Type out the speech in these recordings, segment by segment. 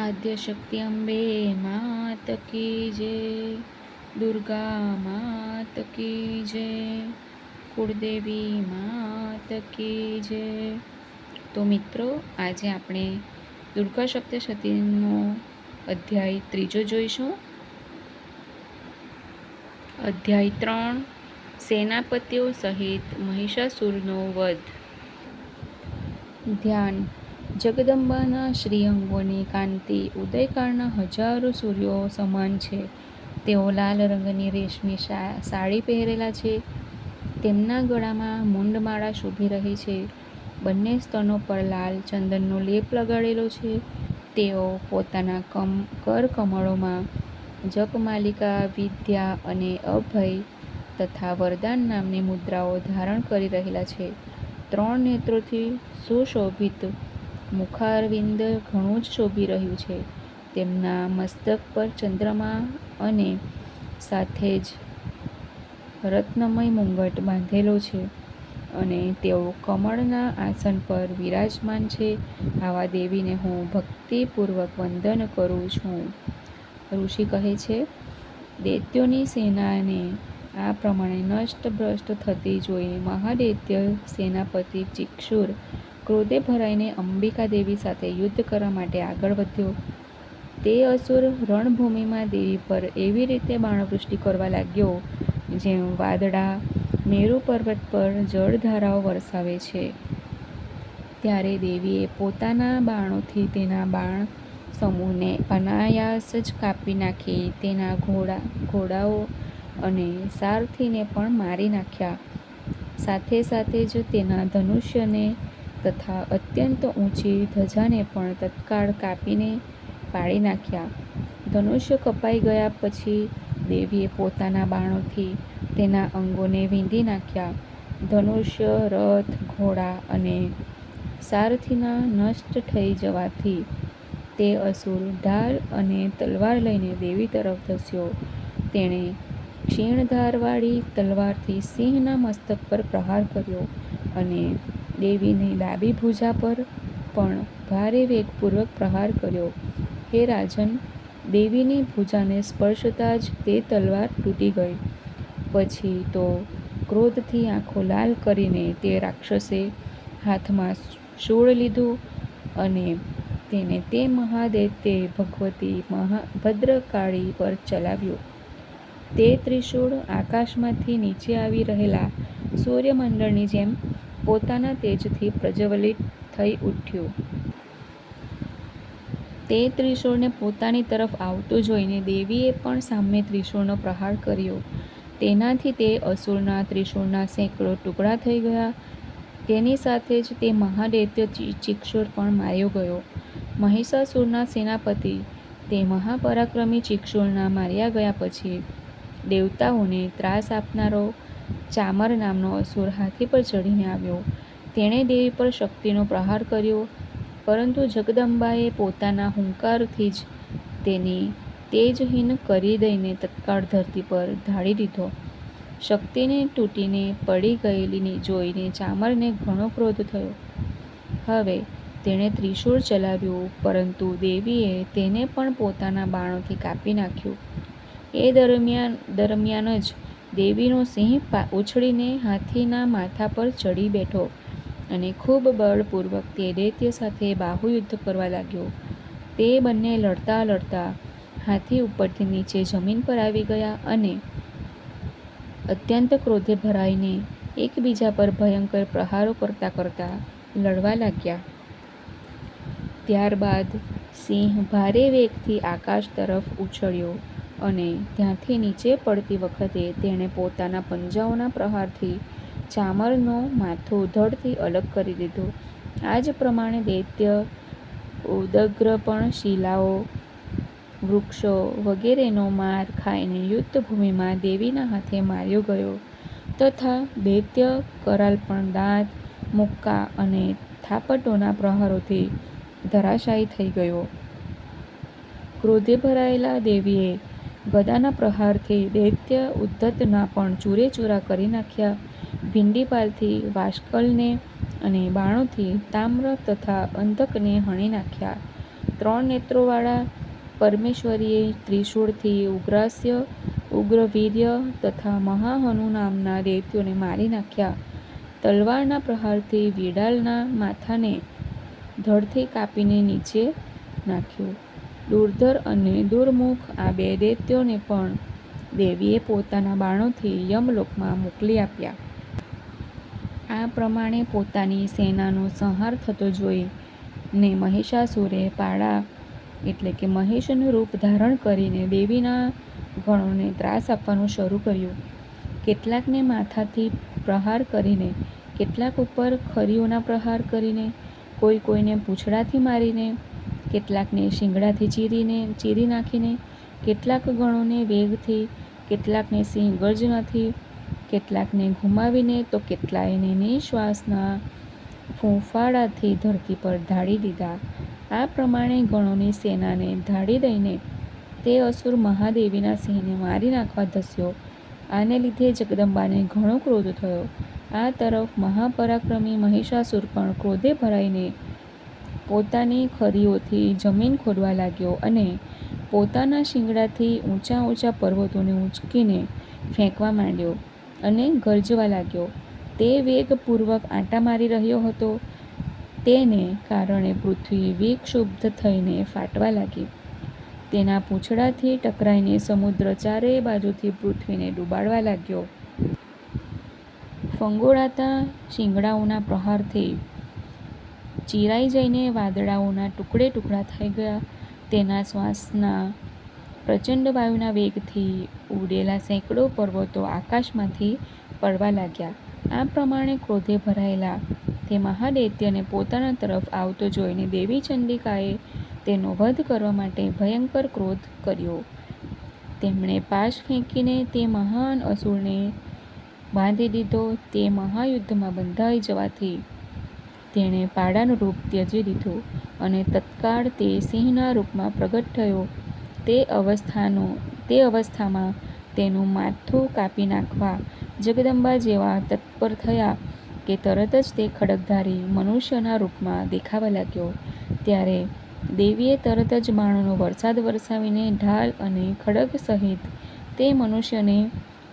આદ્યશક્તિ અંબે માત કી જય દુર્ગા માત કી જય કુળદેવી માત કી જય તો મિત્રો આજે આપણે દુર્ગા સપ્તશતીનો અધ્યાય ત્રીજો જોઈશું. અધ્યાય ત્રણ, સેનાપતિઓ સહિત મહિષાસુરનો વધ. ધ્યાન જગદંબાના શ્રીઅંગોની કાંતિ ઉદયકાળના હજારો સૂર્યો સમાન છે. તેઓ લાલ રંગની રેશમી સાડી પહેરેલા છે. તેમના ગળામાં મુંડમાળા શોભી રહી છે. બંને સ્તનો પર લાલ ચંદનનો લેપ લગાડેલો છે. તેઓ પોતાના કમ, કર કમળોમાં જપમાલિકા વિદ્યા અને અભય તથા વરદાન નામની મુદ્રાઓ ધારણ કરી રહેલા છે. ત્રણ નેત્રોથી સુશોભિત મુખારવિંદ ઘણું જ શોભી રહ્યું છે. તેમના મસ્તક પર ચંદ્રમા અને સાથે જ રત્નમય મુંગટ બાંધેલો છે અને તેઓ કમળના આસન પર વિરાજમાન છે. આવા દેવીને હું ભક્તિપૂર્વક વંદન કરું છું. ઋષિ કહે છે, દૈત્યોની સેનાને આ પ્રમાણે નષ્ટ ભ્રષ્ટ થતી જોઈ મહાદૈત્ય સેનાપતિ ચિક્ષુર ક્રોધે ભરાઈને અંબિકા દેવી સાથે યુદ્ધ કરવા માટે આગળ વધ્યો. તે અસુર રણભૂમિમાં દેવી પર એવી રીતે બાણવૃષ્ટિ કરવા લાગ્યો, જેમ વાદળા, મેરુ પર્વત પર જળધારાઓ વરસાવે છે. ત્યારે દેવીએ પોતાના બાણોથી તેના બાણ સમૂહને અનાયાસ જ કાપી નાખી તેના ઘોડા, ઘોડાઓ અને સારથીને પણ મારી નાખ્યા. સાથે સાથે જ તેના ધનુષ્યને તથા અત્યંત ઊંચી ધજાને પણ તત્કાળ કાપીને પાડી નાખ્યા. ધનુષ્ય કપાઈ ગયા પછી દેવીએ પોતાના બાણોથી તેના અંગોને વીંધી નાખ્યા. ધનુષ્ય રથ, ઘોડા અને સારથીના નષ્ટ થઈ જવાથી તે અસુર ઢાલ અને તલવાર લઈને દેવી તરફ ધસ્યો. તેણે ક્ષીણધારવાળી તલવારથી સિંહના મસ્તક પર પ્રહાર કર્યો અને દેવીની ડાબી ભુજા પર પણ ભારે વેગપૂર્વક પ્રહાર કર્યો. હે રાજન, દેવીની ભુજાને સ્પર્શતા જ તે તલવાર તૂટી ગઈ. પછી તો ક્રોધથી આંખો લાલ કરીને તે રાક્ષસે હાથમાં શૂળ લીધું અને તેને તે મહાદૈત્ય ભગવતી મહા ભદ્રકાળી પર ચલાવ્યો. તે ત્રિશૂળ આકાશમાંથી નીચે આવી રહેલા સૂર્યમંડળની જેમ પોતાના તેજથી પ્રજ્વલિત થઈ ઉઠ્યું. તે ત્રિશૂળને પોતાની તરફ આવતું જોઈને દેવીએ પણ સામે ત્રિશૂળનો પ્રહાર કર્યો. તેનાથી તે અસુરના ત્રિશૂળના સેંકડો ટુકડા થઈ ગયા. તેની સાથે જ તે મહાદૈત્ય ચિક્ષુર પણ માર્યો ગયો. મહિષાસુરના સેનાપતિ તે મહાપરાક્રમી ચિક્ષુરના માર્યા ગયા પછી દેવતાઓને ત્રાસ આપનારો ચામર નામનો અસુર હાથી પર ચડીને આવ્યો. તેણે દેવી પર શક્તિનો પ્રહાર કર્યો, પરંતુ જગદંબાએ પોતાના હુંકારથી જ તેની તેજહીન કરી દઈને તત્કાળ ધરતી પર ઢાળી દીધો. શક્તિને તૂટીને પડી ગયેલી જોઈને ચામરને ઘણો ક્રોધ થયો. હવે તેણે ત્રિશૂળ ચલાવ્યું, પરંતુ દેવીએ તેને પણ પોતાના બાણોથી કાપી નાખ્યું. એ દરમિયાન દરમિયાન જ દેવીનો સિંહ ઉછળીને હાથીના માથા પર ચડી બેઠો અને ખૂબ બળપૂર્વક તે દૈત્ય સાથે બાહુયુદ્ધ કરવા લાગ્યો. તે બંને લડતા લડતા હાથી ઉપરથી નીચે જમીન પર આવી ગયા અને અત્યંત ક્રોધે ભરાઈને એકબીજા પર ભયંકર પ્રહારો કરતા કરતા લડવા લાગ્યા. ત્યારબાદ સિંહ ભારે વેગથી આકાશ તરફ ઉછળ્યો અને ત્યાંથી નીચે પડતી વખતે તેણે પોતાના પંજાઓના પ્રહારથી ચામરનો માથું ધડથી અલગ કરી દીધું. આ જ પ્રમાણે દૈત્ય ઉદગ્ર પણ શિલાઓ વૃક્ષો વગેરેનો માર ખાઈને યુદ્ધભૂમિમાં દેવીના હાથે માર્યો ગયો તથા દૈત્ય કરાલ પણ દાંત, મુક્કા અને થાપટોના પ્રહારોથી ધરાશાયી થઈ ગયો. ક્રોધે ભરાયેલા દેવીએ ગદાના પ્રહારથી દૈત્ય ઉદ્ધતના પણ ચૂરે ચૂરા કરી નાખ્યા. ભીંડીપાલથી વાષ્કલને અને બાણોથી તામ્ર તથા અંધકને હણી નાખ્યા. ત્રણ નેત્રોવાળા પરમેશ્વરીએ ત્રિશૂળથી ઉગ્રાસ્ય, ઉગ્રવીર્ય તથા મહાહનુ નામના દૈત્યોને મારી નાખ્યા. તલવારના પ્રહારથી વિડાલના માથાને ધડથી કાપીને નીચે નાખ્યું. દુર્ધર અને દુર્મુખ આ બે દૈત્યોને પણ દેવીએ પોતાના બાણોથી યમલોકમાં મોકલી આપ્યા. આ પ્રમાણે પોતાની સેનાનો સંહાર થતો જોઈ ને મહિષાસુરે પાડા એટલે કે મહેશનું રૂપ ધારણ કરીને દેવીના ગણોને ત્રાસ આપવાનું શરૂ કર્યું. કેટલાકને માથાથી પ્રહાર કરીને, કેટલાક ઉપર ખરીઓના પ્રહાર કરીને, કોઈ કોઈને પૂંછડાથી મારીને કેટલાકને શિંગડાથી ચીરીને, ચીરી નાખીને, કેટલાક ગણોને વેગથી, કેટલાકને સિંહ ગર્જનાથી, કેટલાકને ઘુમાવીને તો કેટલાયને નિશ્વાસના ફૂંફાડાથી ધરતી પર ઢાળી દીધા. આ પ્રમાણે ગણોની સેનાને ઢાળી દઈને તે અસુર મહાદેવીના સિંહને મારી નાખવા ધસ્યો. આને લીધે જગદંબાને ઘણો ક્રોધ થયો. આ તરફ મહાપરાક્રમી મહિષાસુર પણ ક્રોધે ભરાઈને પોતાની ખરીઓથી જમીન ખોદવા લાગ્યો અને પોતાના શિંગડાથી ઊંચા ઊંચા પર્વતોને ઉંચકીને ફેંકવા માંડ્યો અને ગરજવા લાગ્યો. તે વેગપૂર્વક આંટા મારી રહ્યો હતો. તેને કારણે પૃથ્વી વિક્ષુબ્ધ થઈને ફાટવા લાગી. તેના પૂંછડાથી ટકરાઈને સમુદ્ર ચારેય બાજુથી પૃથ્વીને ડૂબાડવા લાગ્યો. ફંગોળાતા શિંગડાઓના પ્રહારથી ચીરાઈ જઈને વાદળાઓના ટુકડે ટુકડા થઈ ગયા. તેના શ્વાસના પ્રચંડ વાયુના વેગથી ઉડેલા સેંકડો પર્વતો આકાશમાંથી પડવા લાગ્યા. આ પ્રમાણે ક્રોધે ભરાયેલા તે મહાદૈત્યને પોતાના તરફ આવતો જોઈને દેવી ચંડિકાએ તેનો વધ કરવા માટે ભયંકર ક્રોધ કર્યો. તેમણે પાશ ફેંકીને તે મહાન અસુરને બાંધી દીધો. તે મહાયુદ્ધમાં બંધાઈ જવાથી તેણે પાડાનું રૂપ ત્યજી દીધું અને તત્કાળ તે સિંહના રૂપમાં પ્રગટ થયો. તે અવસ્થાનો, તે અવસ્થામાં તેનું માથું કાપી નાખવા જગદંબા જેવા તત્પર થયા કે તરત જ તે ખડગધારી મનુષ્યના રૂપમાં દેખાવા લાગ્યો. ત્યારે દેવીએ તરત જ બાણોનો વરસાદ વરસાવીને ઢાલ અને ખડગ સહિત તે મનુષ્યને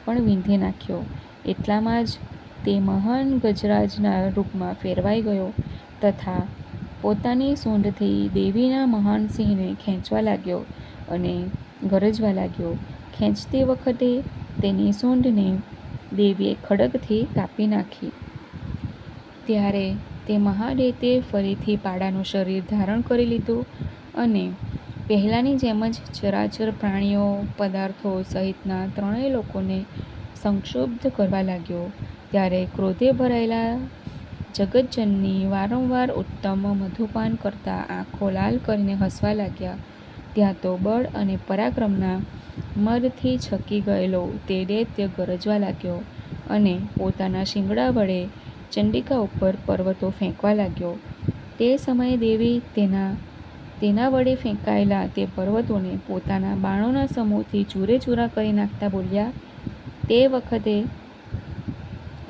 પણ વીંધી નાખ્યો. એટલામાં જ તે મહાન ગજરાજના રૂપમાં ફેરવાઈ ગયો તથા પોતાની સૂંઢથી દેવીના મહાન સિંહને ખેંચવા લાગ્યો અને ગરજવા લાગ્યો. ખેંચતી વખતે તેની સૂંઢને દેવીએ ખડગથી કાપી નાખી. ત્યારે તે મહાદેતે ફરીથી પાડાનું શરીર ધારણ કરી લીધું અને પહેલાંની જેમ જ ચરાચર પ્રાણીઓ, પદાર્થો સહિતના ત્રણેય લોકોને સંક્ષુબ્ધ કરવા લાગ્યો. ત્યારે ક્રોધે ભરાયેલા જગતજનની વારંવાર ઉત્તમ મધુપાન કરતા આંખો લાલ કરીને હસવા લાગ્યા. ત્યાં તો બળ અને પરાક્રમના મરથી છકી ગયેલો તે દૈત્ય ગરજવા લાગ્યો અને પોતાના શિંગડા વડે ચંડિકા ઉપર પર્વતો ફેંકવા લાગ્યો. તે સમયે દેવી તેના તેના વડે ફેંકાયેલા તે પર્વતોને પોતાના બાણોના સમૂહથી ચૂરે ચૂરા કરી નાખતા બોલ્યા, તે વખતે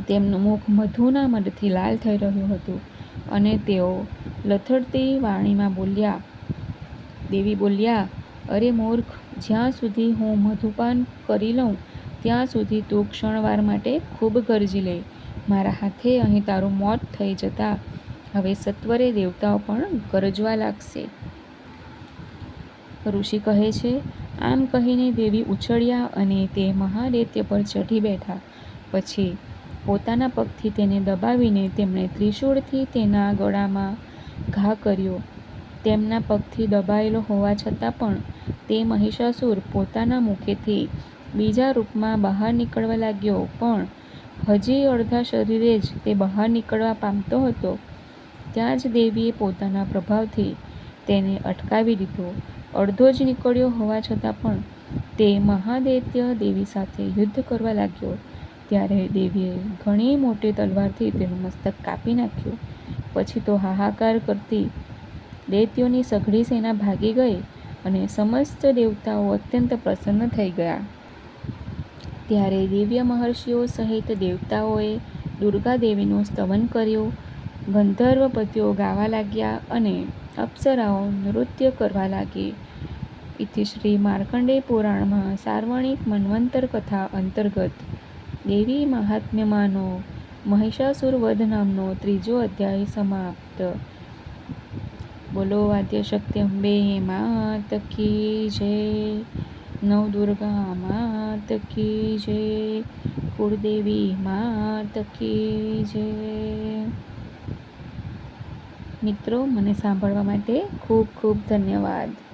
તેમનું મુખ મધુના મદથી લાલ થઈ રહ્યું હતું અને તેઓ લથડતી વાણીમાં બોલ્યા, દેવી બોલ્યા, અરે મૂર્ખ, જ્યાં સુધી હું મધુપાન કરી લઉં, ત્યાં સુધી તું ક્ષણવાર માટે ખૂબ ગરજી લે. મારા હાથે અહીં તારું મોત થઈ જતાં હવે સત્વરે દેવતાઓ પણ ગરજવા લાગશે. ઋષિ કહે છે, આમ કહીને દેવી ઉછળ્યા અને તે મહાદૈત્ય પર ચઢી બેઠા. પછી પોતાના પગથી તેને દબાવીને તેમણે ત્રિશૂળથી તેના ગળામાં ઘા કર્યો. તેમના પગથી દબાયેલો હોવા છતાં પણ તે મહિષાસુર પોતાના મુખેથી બીજા રૂપમાં બહાર નીકળવા લાગ્યો. પણ હજી અડધા શરીરે જ તે બહાર નીકળવા પામતો હતો. ત્યાં જ દેવીએ પોતાના પ્રભાવથી તેને અટકાવી દીધો. અડધો જ નીકળ્યો હોવા છતાં પણ તે મહાદૈત્ય દેવી સાથે યુદ્ધ કરવા લાગ્યો. ત્યારે દેવીએ ઘણી મોટી તલવારથી તેનું મસ્તક કાપી નાખ્યું. પછી તો હાહાકાર કરતી દૈત્યોની સઘળી સેના ભાગી ગઈ અને સમસ્ત દેવતાઓ અત્યંત પ્રસન્ન થઈ ગયા. ત્યારે દિવ્ય મહર્ષિઓ સહિત દેવતાઓએ દુર્ગા દેવીનું સ્તવન કર્યું ગંધર્વપતિઓ ગાવા લાગ્યા અને અપ્સરાઓ નૃત્ય કરવા લાગી. ઇતિ શ્રી માર્કંડેય પુરાણમાં સાર્વણિક મન્વંતર કથા અંતર્ગત દેવી મહાત્મ્યમાંનો મહિષાસુરવધ નામનો ત્રીજો અધ્યાય સમાપ્ત. બોલો આદ્યશક્તિ અંબે માત કી જય. નવદુર્ગા માત કી જય. કુળદેવી માત કી જય. મિત્રો, મને સાંભળવા માટે ખૂબ ખૂબ ધન્યવાદ.